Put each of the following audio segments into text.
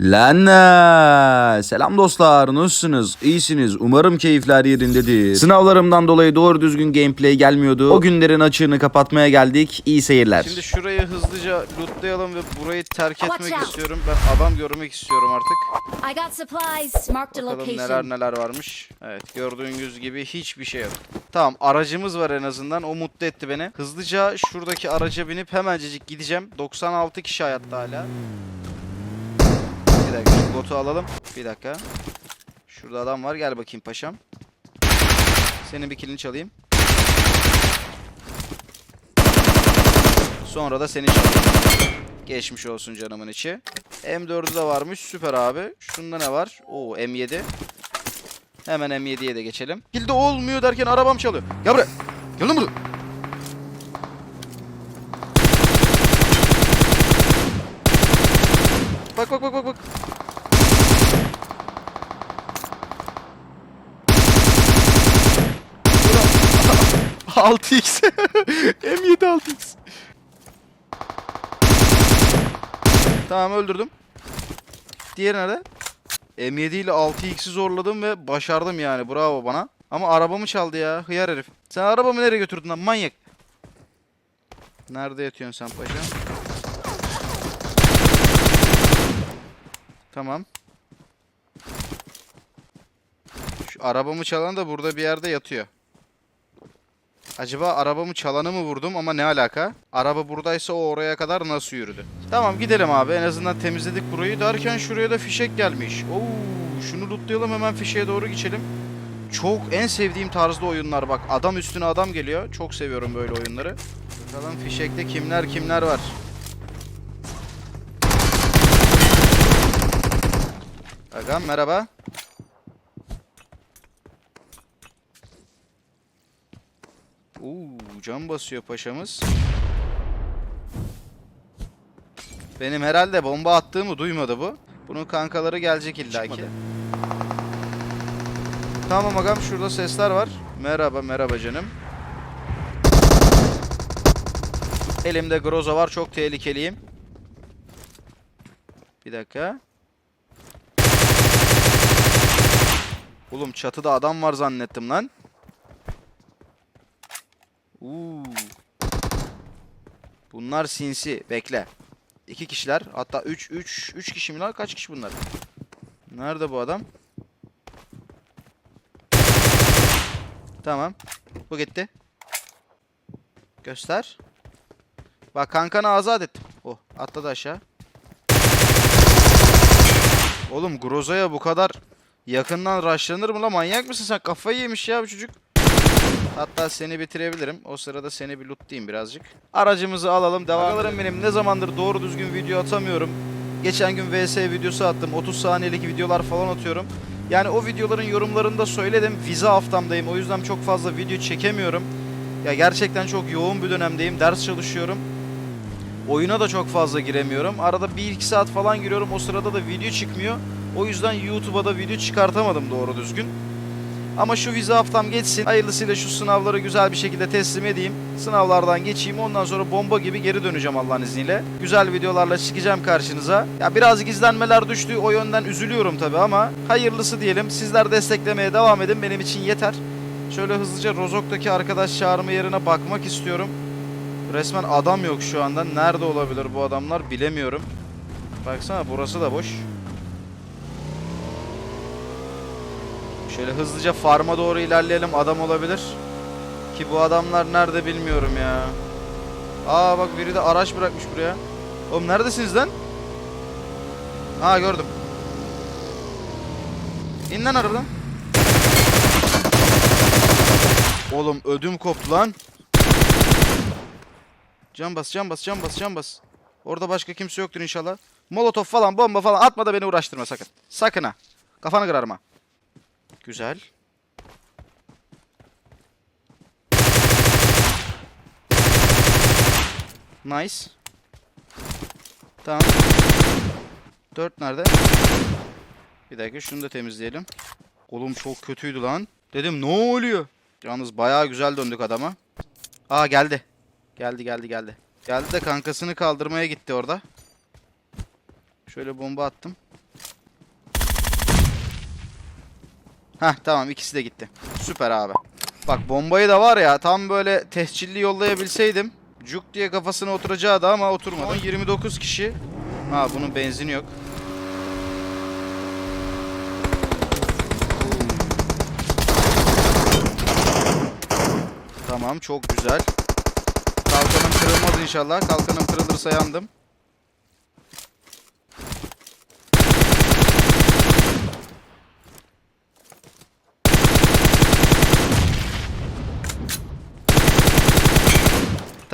Lan selam dostlar nasılsınız İyisiniz umarım keyifler yerindedir Sınavlarımdan dolayı doğru düzgün gameplay gelmiyordu O günlerin açığını kapatmaya geldik İyi seyirler Şimdi şurayı hızlıca lootlayalım ve burayı terk etmek istiyorum. Ben adam görmek istiyorum artık. I got supplies. Marked a Bakalım neler neler varmış. Evet gördüğünüz gibi hiçbir şey yok. Tamam aracımız var en azından o mutlu etti beni. Hızlıca şuradaki araca binip hemencecik gideceğim. 96 kişi hayatta hala. Dakika botu alalım. Bir dakika. Şurada adam var gel bakayım paşam. Senin bir kilini çalayım. Sonra da seni çalayım. Geçmiş olsun canımın içi. M4'ü de varmış. Süper abi. Şunda ne var? Oo M7. Hemen M7'ye de geçelim. Kilde olmuyor derken arabam çalıyor. Gel buraya. Gel lan buraya. Bak bak bak bak bak. Bura- 6x. M7 6x. Tamam öldürdüm. Diğeri nerede? M7 ile 6x'i zorladım ve başardım yani. Bravo bana. Ama arabamı çaldı ya. Hıyar herif. Sen arabamı nereye götürdün lan manyak? Nerede yatıyorsun sen paşa? Tamam. Şu arabamı çalan da burada bir yerde yatıyor. Acaba arabamı çalanı mı vurdum ama ne alaka? Araba buradaysa o oraya kadar nasıl yürüdü? Tamam gidelim abi en azından temizledik burayı derken şuraya da fişek gelmiş. Oo, şunu lootlayalım hemen fişeğe doğru geçelim. Çok en sevdiğim tarzda oyunlar bak adam üstüne adam geliyor. Çok seviyorum böyle oyunları. Bakalım fişekte kimler kimler var. Agam merhaba. Uuu can basıyor paşamız. Benim herhalde bomba attığımı duymadı bu. Bunun kankaları gelecek illaki. Çıkmadı. Tamam agam şurada sesler var. Merhaba merhaba canım. Elimde groza var çok tehlikeliyim. Bir dakika. Oğlum çatıda adam var zannettim lan. Uuu. Bunlar sinsi. Bekle. İki kişiler. Hatta üç, üç, üç kişi mi lan? Kaç kişi bunlar? Nerede bu adam? Tamam. Bu gitti. Göster. Bak kankanı azat ettim. Oh atladı aşağı. Oğlum Groza'ya bu kadar yakından rushlanır mı la manyak mısın sen? Kafayı yemiş ya bu çocuk. Hatta seni bitirebilirim. O sırada seni bir lootlayayım birazcık. Aracımızı alalım. Devam edelim. benim ne zamandır doğru düzgün video atamıyorum. Geçen gün VS videosu attım. 30 saniyelik videolar falan atıyorum. Yani o videoların yorumlarında söyledim. Vize haftamdayım. O yüzden çok fazla video çekemiyorum. Ya gerçekten çok yoğun bir dönemdeyim. Ders çalışıyorum. Oyuna da çok fazla giremiyorum. Arada 1-2 saat falan giriyorum. O sırada da video çıkmıyor. O yüzden YouTube'a da video çıkartamadım doğru düzgün. Ama şu vize haftam geçsin. Hayırlısıyla şu sınavları güzel bir şekilde teslim edeyim. Sınavlardan geçeyim. Ondan sonra bomba gibi geri döneceğim Allah'ın izniyle. Güzel videolarla çıkacağım karşınıza. Ya birazcık izlenmeler düştü. O yönden üzülüyorum tabii ama hayırlısı diyelim. Sizler desteklemeye devam edin. Benim için yeter. Şöyle hızlıca Rozok'taki arkadaş çağırma yerine bakmak istiyorum. Resmen adam yok şu anda. Nerede olabilir bu adamlar bilemiyorum. Baksana burası da boş. Şöyle hızlıca farma doğru ilerleyelim. Adam olabilir. Ki bu adamlar nerede bilmiyorum ya. Aa bak biri de araç bırakmış buraya. Oğlum neredesiniz lan? Ha gördüm. İn lan aradan. Oğlum ödüm koptu lan. Can bas, can bas, can bas, can bas. Orada başka kimse yoktur inşallah. Molotof falan, bomba falan atma da beni uğraştırma sakın. Sakın ha. Kafanı kırarım ha. Güzel. Nice. Tamam. Dört nerede? Bir dakika şunu da temizleyelim. Oğlum çok kötüydü lan. Dedim ne oluyor? Yalnız bayağı güzel döndük adama. Aa geldi. Geldi geldi geldi. Geldi de kankasını kaldırmaya gitti orada. Şöyle bomba attım. Heh tamam ikisi de gitti. Süper abi. Bak bombayı da var ya tam böyle tescilli yollayabilseydim. Cuk diye kafasına oturacaktı ama oturmadı. 29 kişi. Ha bunun benzini yok. Tamam çok güzel. Kalkanım kırılmaz inşallah. Kalkanım kırılırsa yandım.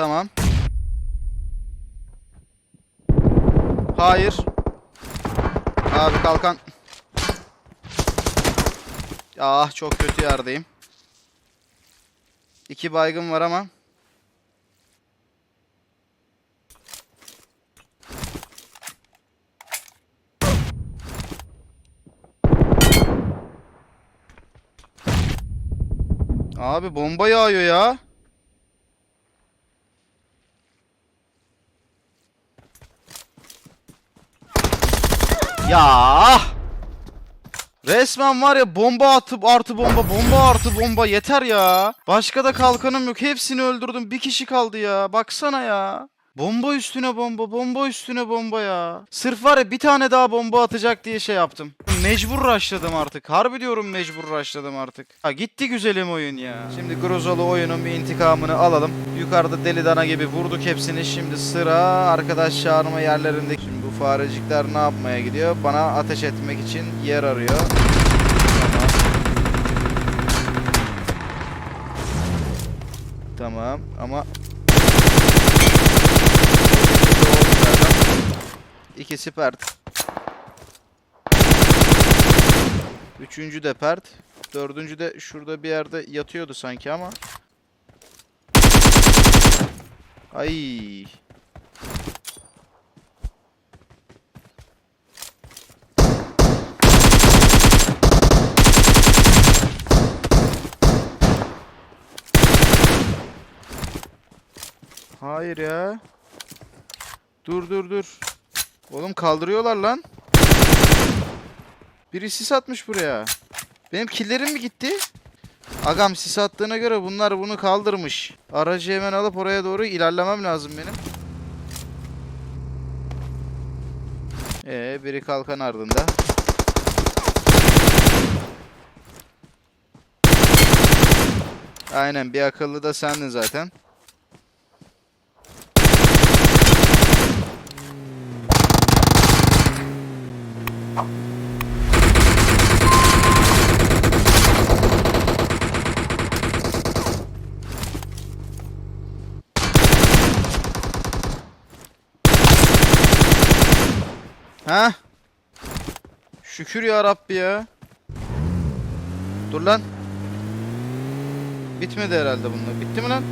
Tamam. Hayır. Abi kalkan. Ah çok kötü yerdeyim. İki baygın var ama. Abi bomba yağıyor ya. Ya. Resmen var ya bomba atıp artı bomba bomba artı bomba yeter ya. Başka da kalkanım yok. Hepsini öldürdüm. Bir kişi kaldı ya. Baksana ya. Bomba üstüne bomba, bomba üstüne bomba ya. Sırf var ya bir tane daha bomba atacak diye şey yaptım. Mecbur rushladım artık. Harbi diyorum mecbur rushladım artık. Ha gitti güzelim oyun ya. Şimdi Grozalı oyunun bir intikamını alalım. Yukarıda deli dana gibi vurduk hepsini. Şimdi sıra arkadaş çağırma yerlerinde. Şimdi bu farecikler ne yapmaya gidiyor? Bana ateş etmek için yer arıyor. Tamam ama İkisi pert. Üçüncü de pert. Dördüncü de şurada bir yerde yatıyordu sanki ama. Ay. Hayır ya. Dur dur dur. Oğlum kaldırıyorlar lan. Biri sis atmış buraya. Benim killerim mi gitti? Agam sis attığına göre bunlar bunu kaldırmış. Aracı hemen alıp oraya doğru ilerlemem lazım benim. Ee, biri kalkan ardında. Aynen bir akıllı da sendin zaten. Ha? Şükür ya Rabbi ya. Dur lan. Bitmedi herhalde bunlar. Bitti mi lan?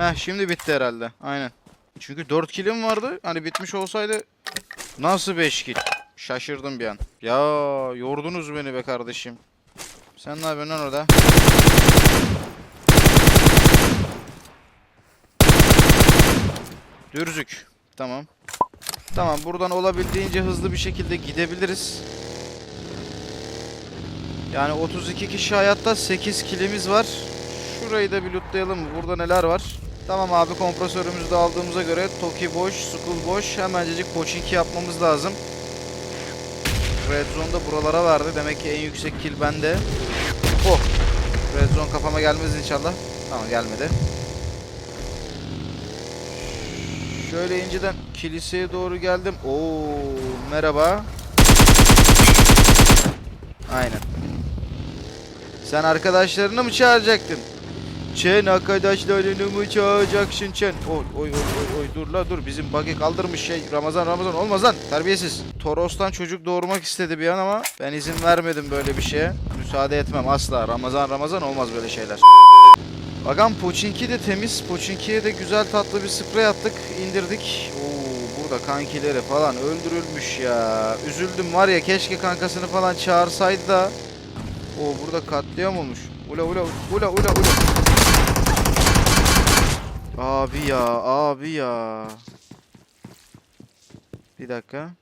Heh şimdi bitti herhalde. Aynen. Çünkü 4 kilim vardı. Hani bitmiş olsaydı nasıl 5 kill? Şaşırdım bir an. Ya yordunuz beni be kardeşim. Sen ne yapıyorsun lan orada? Dürzük. Tamam. Tamam buradan olabildiğince hızlı bir şekilde gidebiliriz. Yani 32 kişi hayatta 8 kilimiz var. Şurayı da bir lootlayalım. Burada neler var? Tamam abi kompresörümüzü de aldığımıza göre Toki boş, Skull boş. Hemencecik Pochinki yapmamız lazım. Red Zone'da buralara verdi. Demek ki en yüksek kill bende. Oh. Red Zone kafama gelmez inşallah. Tamam gelmedi. Şöyle inceden kiliseye doğru geldim. Oo, merhaba. Aynen. Sen arkadaşlarını mı çağıracaktın? Çen arkadaşlarını çağıracaksın Çen? Oy oy oy oy oy dur la dur bizim bug'i kaldırmış şey Ramazan Ramazan olmaz lan terbiyesiz. Toros'tan çocuk doğurmak istedi bir an ama ben izin vermedim böyle bir şeye. Müsaade etmem asla Ramazan Ramazan olmaz böyle şeyler. Agam Pochinki de temiz. Pochinki'ye de güzel tatlı bir sprey attık. indirdik. Oo, burada kankileri falan öldürülmüş ya. Üzüldüm var ya keşke kankasını falan çağırsaydı da. Oo burada katliam olmuş. Ula ula ula ula ula. Abi ya abi ya. Bir dakika.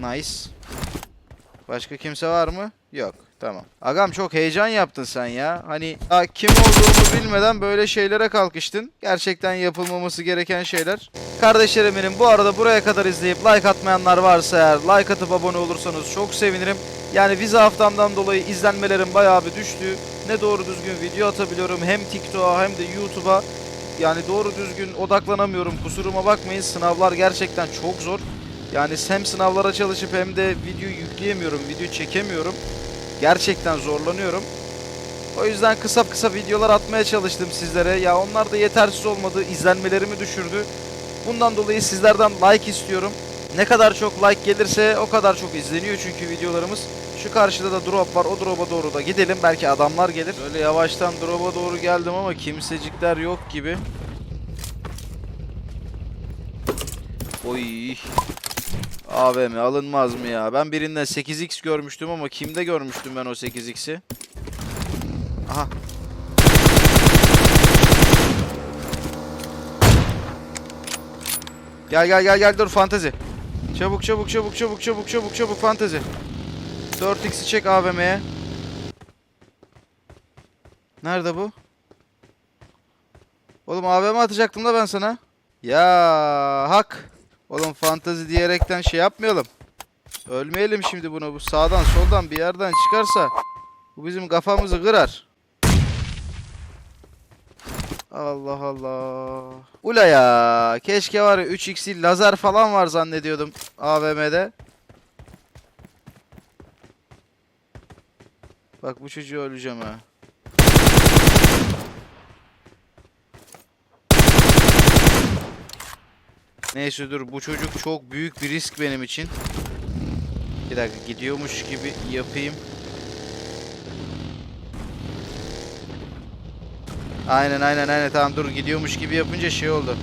Nice. Başka kimse var mı? Yok. Tamam. Agam çok heyecan yaptın sen ya. Hani daha kim olduğumu bilmeden böyle şeylere kalkıştın. Gerçekten yapılmaması gereken şeyler. Kardeşlerim benim bu arada buraya kadar izleyip like atmayanlar varsa eğer like atıp abone olursanız çok sevinirim. Yani vize haftamdan dolayı izlenmelerim bayağı bir düştü. Ne doğru düzgün video atabiliyorum hem TikTok'a hem de YouTube'a. Yani doğru düzgün odaklanamıyorum. Kusuruma bakmayın. Sınavlar gerçekten çok zor. Yani hem sınavlara çalışıp hem de video yükleyemiyorum, video çekemiyorum. Gerçekten zorlanıyorum. O yüzden kısa kısa videolar atmaya çalıştım sizlere. Ya onlar da yetersiz olmadı, izlenmelerimi düşürdü. Bundan dolayı sizlerden like istiyorum. Ne kadar çok like gelirse o kadar çok izleniyor çünkü videolarımız. Şu karşıda da drop var. O drop'a doğru da gidelim. Belki adamlar gelir. Böyle yavaştan drop'a doğru geldim ama kimsecikler yok gibi. Oy. AVM alınmaz mı ya? Ben birinden 8x görmüştüm ama kimde görmüştüm ben o 8x'i? Aha. Gel gel gel gel dur fantezi. Çabuk çabuk çabuk çabuk çabuk çabuk çabuk fantezi. 4x'i çek AVM'ye. Nerede bu? Oğlum AVM atacaktım da ben sana. Ya hak. Oğlum fantezi diyerekten şey yapmayalım. Ölmeyelim şimdi bunu. Bu sağdan soldan bir yerden çıkarsa bu bizim kafamızı kırar. Allah Allah. Ula ya. Keşke var ya 3x'li lazer falan var zannediyordum AVM'de. Bak bu çocuğu öleceğim ha. Neyse dur bu çocuk çok büyük bir risk benim için. Bir dakika gidiyormuş gibi yapayım. Aynen aynen aynen tamam dur gidiyormuş gibi yapınca şey oldu.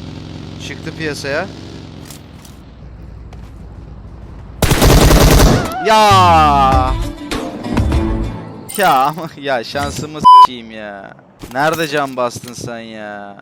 Çıktı piyasaya. Ya. Ya ama ya şansımı s**eyim ya. Nerede cam bastın sen ya?